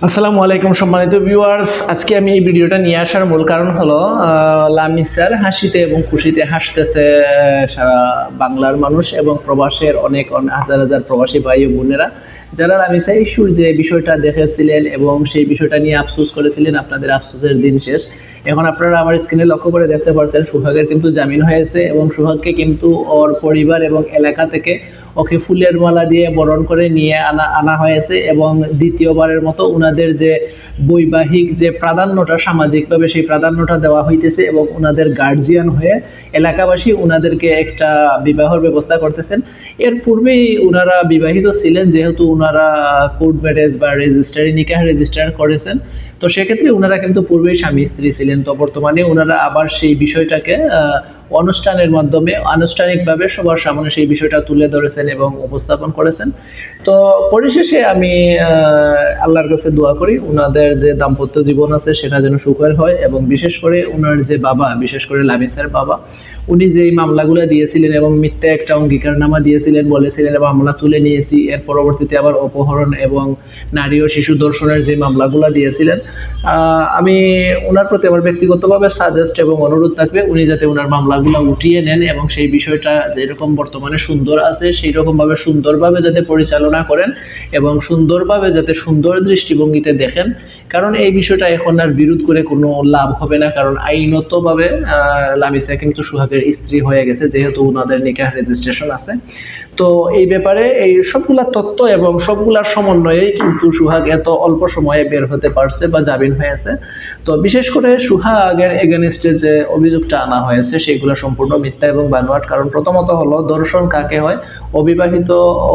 আসসালামু আলাইকুম সম্মানিত ভিউয়ার্স আজকে আমি এই ভিডিওটা নিয়ে আসার মূল কারণ হলো লামি স্যার হাসিতে এবং খুশিতে হাসতেছে সারা বাংলার মানুষ এবং প্রবাসের অনেক অন- হাজার হাজার প্রবাসী ভাই ও বোনেরা। যারা লামি স্যার ইস্যুর যে বিষয়টা দেখেছিলেন এবং সেই বিষয়টা নিয়ে আফসোস করেছিলেন, আপনাদের আফসোসের দিন শেষ। এখন আপনারা আমার স্ক্রিনে লক্ষ্য করে দেখতে পাচ্ছেন সুহাগের কিন্তু জামিন হয়েছে এবং সুহাগকে কিন্তু ওর পরিবার এবং এলাকা থেকে ওকে ফুলের মালা দিয়ে বরণ করে নিয়ে আনা আনা হয়েছে এবং দ্বিতীয়বারের মতো ওনাদের যে বৈবাহিক যে প্রাধান্যটা সামাজিকভাবে সেই প্রাধান্যটা দেওয়া হইতেছে এবং ওনাদের গার্জিয়ান হয়ে এলাকাবাসী ওনাদেরকে একটা বিবাহর ব্যবস্থা করতেছেন। এর পূর্বেই ওনারা বিবাহিত ছিলেন, যেহেতু ওনারা কোর্ট ম্যারেজ বা রেজিস্ট্রারি নিকাহ রেজিস্টার করেছেন। তো সেক্ষেত্রে ওনারা কিন্তু পূর্বেই স্বামী স্ত্রী ছিলেন। তো বর্তমানে ওনারা আবার সেই বিষয়টাকে অনুষ্ঠানের মাধ্যমে আনুষ্ঠানিকভাবে সবার সামনে সেই বিষয়টা তুলে ধরেছেন এবং উপস্থাপন করেছেন। তো পরিশেষে আমি আল্লাহর কাছে দোয়া করি ওনাদের যে দাম্পত্য জীবন আছে সেটা যেন সুখের হয় এবং বিশেষ করে ওনার যে বাবা, বিশেষ করে লামিসের বাবা, উনি যে মামলাগুলো দিয়েছিলেন এবং মিথ্যা একটা অঙ্গীকারনামা দিয়েছিলেন, বলেছিলেন এবং মামলা তুলে নিয়েছি, এর পরবর্তীতে আবার অপহরণ এবং নারী ও শিশু দর্শনের যে মামলাগুলো দিয়েছিলেন আমি ওনার প্রতি আমার ব্যক্তিগতভাবে সাজেস্ট এবং অনুরোধ থাকবে উনি যাতে ওনার মামলাগুলো উঠিয়ে নেন এবং সেই বিষয়টা যেরকম বর্তমানে সুন্দর আছে সেই রকমভাবে সুন্দরভাবে যাতে পরিচালনা করেন এবং সুন্দরভাবে যাতে সুন্দর দৃষ্টিভঙ্গিতে দেখেন। কারণ এই বিষয়টা এখন আর বিরোধ করে কোনো লাভ হবে না, কারণ আইনতভাবে লামিসা কিন্তু সুহাগের স্ত্রী হয়ে গেছে, যেহেতু ওনাদের নিকাহ রেজিস্ট্রেশন আছে। তো এই ব্যাপারে এই সবগুলা তত্ত্ব এবং সবগুলার সমন্বয়েই কিন্তু সুহাগ এত অল্প সময়ে বের হতে পারছে বা জামিন হয়েছে। তো বিশেষ করে সুহাগের এগেনস্টে যে অভিযোগটা আনা হয়েছে, সেগুলো সম্পূর্ণ মিথ্যা এবং বানোয়াট। কারণ প্রথমত হলো, দর্শন কাকে হয়? অবিবাহিত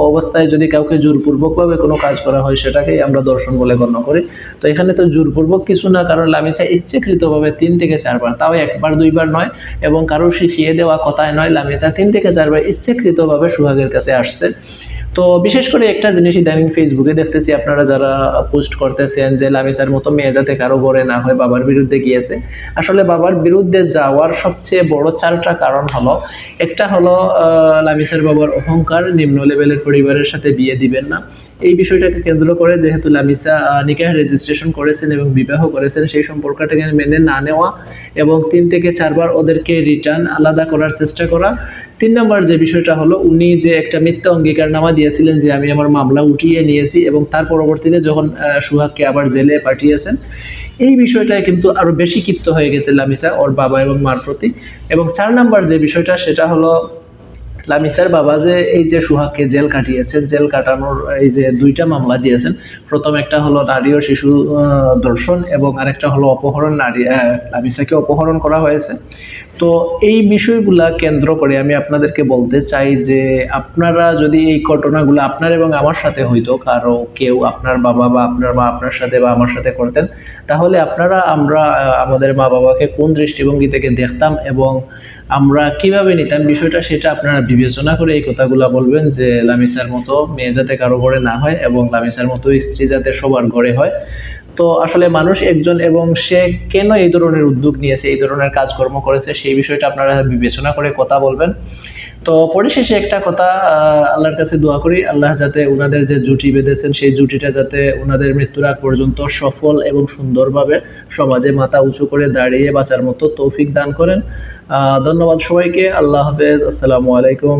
অবস্থায় যদি কাউকে জোরপূর্বকভাবে কোনো কাজ করা হয়, সেটাকেই আমরা দর্শন বলে গণ্য করি। তো এখানে তো জোরপূর্বক কিছু না, কারণ লামিসা ইচ্ছেকৃতভাবে তিন থেকে চারবার, তাও একবার, দুইবার নয় এবং কারও শিখিয়ে দেওয়া কথায় নয়, লামিসা তিন থেকে চারবার ইচ্ছেকৃতভাবে সুহাগের কাছে আসছে। তো বিশেষ করে একটা জিনিস ইদানিং ফেসবুকে দেখতেছি, আপনারা যারা পোস্ট করতেছেন যে লামিসার মতো মেয়ে যাতে কারও গড়ে না হয় বাবার বিরুদ্ধে গিয়েছে। আসলে বাবার বিরুদ্ধে যাওয়ার সবচেয়ে বড় চারটা কারণ হলো, একটা হলো লামিসার বাবার অহংকার, নিম্ন লেভেলের পরিবারের সাথে বিয়ে দিবেন না। এই বিষয়টাকে কেন্দ্র করে যেহেতু লামিসা নিকাহ রেজিস্ট্রেশন করেছেন এবং বিবাহ করেছেন, সেই সম্পর্কটাকে মেনে না নেওয়া এবং তিন থেকে চারবার ওদেরকে রিটার্ন আলাদা করার চেষ্টা করা তিন নম্বর যে বিষয়টা হলো, উনি যে একটা মিথ্যা অঙ্গীকারনামা দিয়েছিলেন যে আমি আমার মামলা উঠিয়ে নিয়েছি এবং তার পরবর্তীতে যখন সুহাগকে আবার জেলে পাঠিয়েছেন, এই বিষয়টায় কিন্তু আরও বেশি ক্ষিপ্ত হয়ে গেছে লামিসা, ওর বাবা এবং মার প্রতি। এবং চার নম্বর যে বিষয়টা, সেটা হলো, লামিসার বাবা যে এই যে সুহাগকে জেল কাটিয়েছেন, জেল কাটানোর এই যে দুইটা মামলা দিয়েছেন, প্রথম একটা হলো নারী ও শিশু ধর্ষণ এবং আরেকটা হলো অপহরণ নারী লামিসাকে অপহরণ করা হয়েছে। তো এই বিষয়গুলা কেন্দ্র করে আমি আপনাদেরকে বলতে চাই যে আপনারা যদি এই ঘটনাগুলো আপনার এবং আমার সাথে হইতো, কারও কেউ আপনার বাবা বা আপনার মা আপনার সাথে বা আমার সাথে করতেন, তাহলে আপনারা আমরা আমাদের মা বাবাকে কোন দৃষ্টিভঙ্গি থেকে দেখতাম এবং আমরা কীভাবে নিতাম বিষয়টা সেটা আপনারা বিবেচনা করে এই কথাগুলো বলবেন যে লামিসার মতো মেয়ে যাতে কারও ঘরে না হয় এবং লামিসার মতো স্ত্রী যাতে সবার ঘরে হয়। তো আসলে মানুষ একজন এবং সে কেন এই ধরনের উদ্যোগ নিয়েছে, এই ধরনের কাজকর্ম করেছে, সেই বিষয়টা আপনারা বিবেচনা করে কথা বলবেন। তো পরিশেষে একটা কথা আল্লাহর কাছে দোয়া করি, আল্লাহ যাতে ওনাদের যে জুটি বেঁধেছেন, সেই জুটিটা যাতে ওনাদের মৃত্যুর আগ পর্যন্ত সফল এবং সুন্দরভাবে সমাজে মাথা উঁচু করে দাঁড়িয়ে বাঁচার মতো তৌফিক দান করেন। ধন্যবাদ সবাইকে, আল্লাহ হাফেজ, আসসালামু আলাইকুম।